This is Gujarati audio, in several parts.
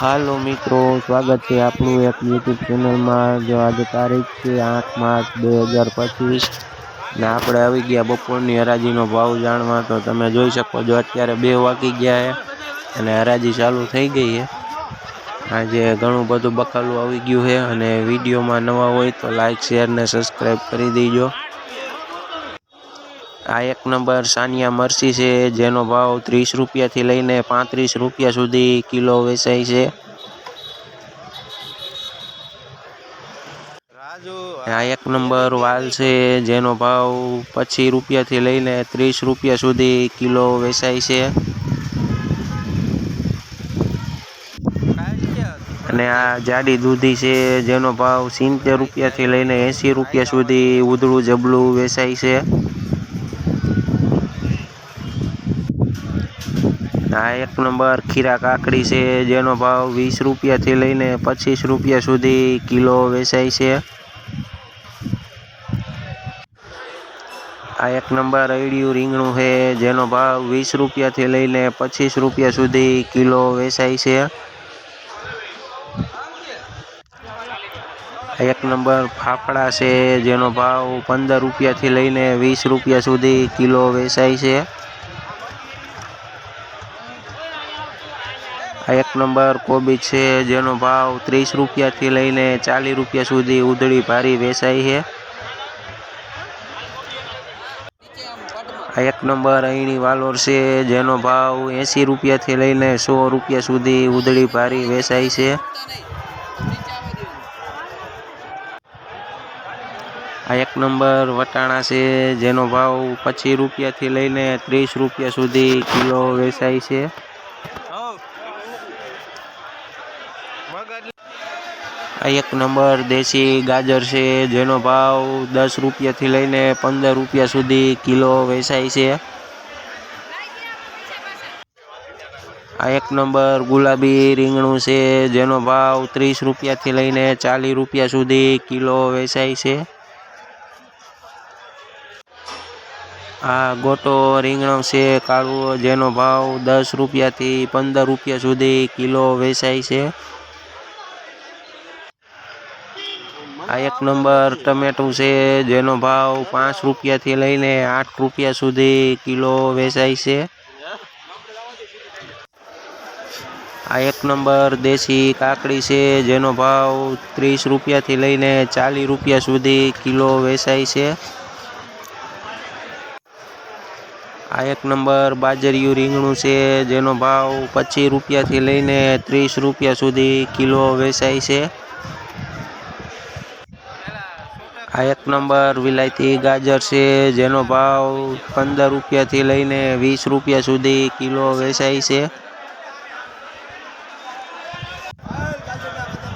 હાલો મિત્રો, સ્વાગત છે આપણું એક યુટ્યુબ ચેનલમાં જો આજે તારીખ છે આઠ માર્ચ બે હજાર પચીસ. ને આપણે આવી ગયા બપોરની હરાજીનો ભાવ જાણવા. તો તમે જોઈ શકો છો અત્યારે બે વાગી ગયા છે અને હરાજી ચાલુ થઈ ગઈ છે. આજે ઘણું બધું બકાલું આવી ગયું છે અને વિડીયોમાં નવા હોય તો લાઇક શેર ને સબસ્ક્રાઈબ કરી દેજો. આ એક નંબર સાનિયા મરસી છે જેનો ભાવ ત્રીસ રૂપિયાથી લઈને પાંત્રીસ રૂપિયા સુધી કિલો વેચાય છે. આ એક નંબર વાલ છે જેનો ભાવ પચીસ રૂપિયાથી લઈને ત્રીસ રૂપિયા સુધી કિલો વેચાય છે. અને આ જાડી દૂધી છે જેનો ભાવ સિત્તેર રૂપિયાથી લઈને એંસી રૂપિયા સુધી ઉધળું જબલું વેચાય છે. આ એક નંબર ખીરા કાકડી છે, જેનો ભાવ વીસ રૂપિયાથી લઈને પચીસ રૂપિયા સુધી કિલો વેચાય છે. આ એક નંબર અયડિયું રીંગણું છે, જેનો ભાવ વીસ રૂપિયાથી લઈને પચીસ રૂપિયા સુધી કિલો વેચાય છે. એક નંબર ફાફડા છે, જેનો ભાવ પંદર રૂપિયાથી લઈને વીસ રૂપિયા સુધી કિલો વેચાય છે. આ એક નંબર કોબી છે, જેનો ભાવ ત્રીસ રૂપિયાથી લઈને ચાલીસ રૂપિયા સુધી ઉધળી ભારી વેચાય છે. આ એક નંબર અહીંની વાલોર છે, જેનો ભાવ એંસી રૂપિયાથી લઈને સો રૂપિયા સુધી ઉધળી ભારી વેચાય છે. આ એક નંબર વટાણા છે, જેનો ભાવ પચીસ રૂપિયાથી લઈને ત્રીસ રૂપિયા સુધી કિલો વેચાય છે. આ એક નંબર દેશી ગાજર છે, જેનો ભાવ દસ રૂપિયાથી લઈને પંદર રૂપિયા સુધી કિલો વેચાય છે. આ એક નંબર ગુલાબી રીંગણું છે, જેનો ભાવ ત્રીસ રૂપિયાથી લઈને ચાલીસ રૂપિયા સુધી કિલો વેચાય છે. આ ગોટો રીંગણો છે, કાળું, જેનો ભાવ દસ રૂપિયાથી પંદર રૂપિયા સુધી કિલો વેચાય છે. આ એક નંબર ટમેટું છે, જેનો ભાવ પાંચ રૂપિયાથી લઈને આઠ રૂપિયા સુધી કિલો વેચાય છે. આ એક નંબર દેશી કાકડી છે, જેનો ભાવ ત્રીસ રૂપિયાથી લઈને ચાલીસ રૂપિયા સુધી કિલો વેચાય છે. આ એક નંબર બાજરિયું રીંગણું છે, જેનો ભાવ પચીસ રૂપિયાથી લઈને ત્રીસ રૂપિયા સુધી કિલો વેચાય છે. આ એક નંબર વિલાયતી ગાજર છે, જેનો ભાવ પંદર રૂપિયાથી લઈને વીસ રૂપિયા સુધી કિલો વેચાય છે.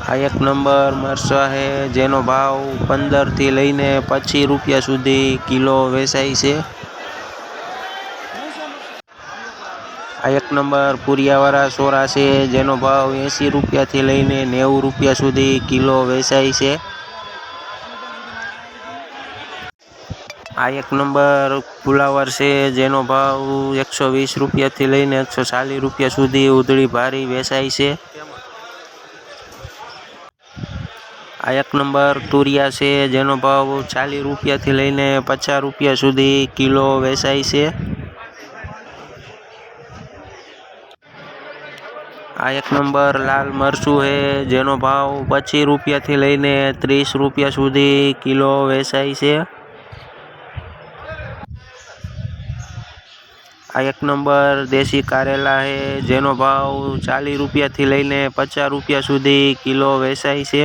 આ એક નંબર મરચાં છે, જેનો ભાવ પંદરથી લઈને પચીસ રૂપિયા સુધી કિલો વેચાય છે. આ એક નંબર પુરિયાવાળા સોરા છે, જેનો ભાવ એંસી રૂપિયાથી લઈને નેવું રૂપિયા સુધી કિલો વેચાય છે. આ એક નંબર ફુલાવર છે, જેનો ભાવ એકસો વીસ રૂપિયાથી લઈને એકસો ચાલીસ રૂપિયા સુધી ઉધળી ભારી વેચાય છે. આ એક નંબર તુરિયા છે, જેનો ભાવ ચાલીસ રૂપિયાથી લઈને પચાસ રૂપિયા સુધી કિલો વેચાય છે. આ એક નંબર લાલ મરચું છે, જેનો ભાવ પચીસ રૂપિયાથી લઈને ત્રીસ રૂપિયા સુધી કિલો વેચાય છે. આ એક નંબર દેશી કારેલા છે, જેનો ભાવ ચાલીસ રૂપિયાથી લઈને પચાસ રૂપિયા સુધી કિલો વેચાય છે.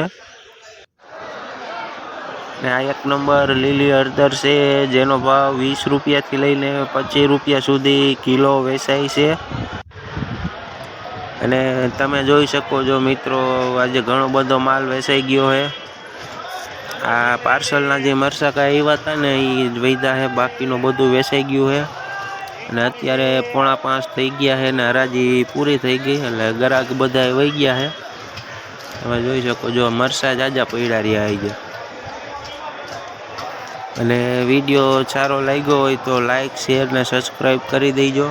ને આ એક નંબર લીલી હળદર છે, જેનો ભાવ વીસ રૂપિયાથી લઈને પચીસ રૂપિયા સુધી કિલો વેચાય છે. અને તમે જોઈ શકો છો મિત્રો, આજે ઘણો બધો માલ વેચાઈ ગયો છે. આ પાર્સલના જે મરસાકા આવ્યા હતા ને એ વૈદા છે, બાકીનું બધું વેચાઈ ગયું છે. અને અત્યારે પોણા પાંચ થઈ ગયા છે ને હરાજી પૂરી થઈ ગઈ એટલે ગ્રાહક બધા વહી ગયા છે. તમે જોઈ શકો જો મરસા જાજા પડ્યા રહ્યા આવી ગયા અને વીડિયો સારો લાગ્યો હોય તો લાઈક, શેર ને સબસ્ક્રાઈબ કરી દેજો.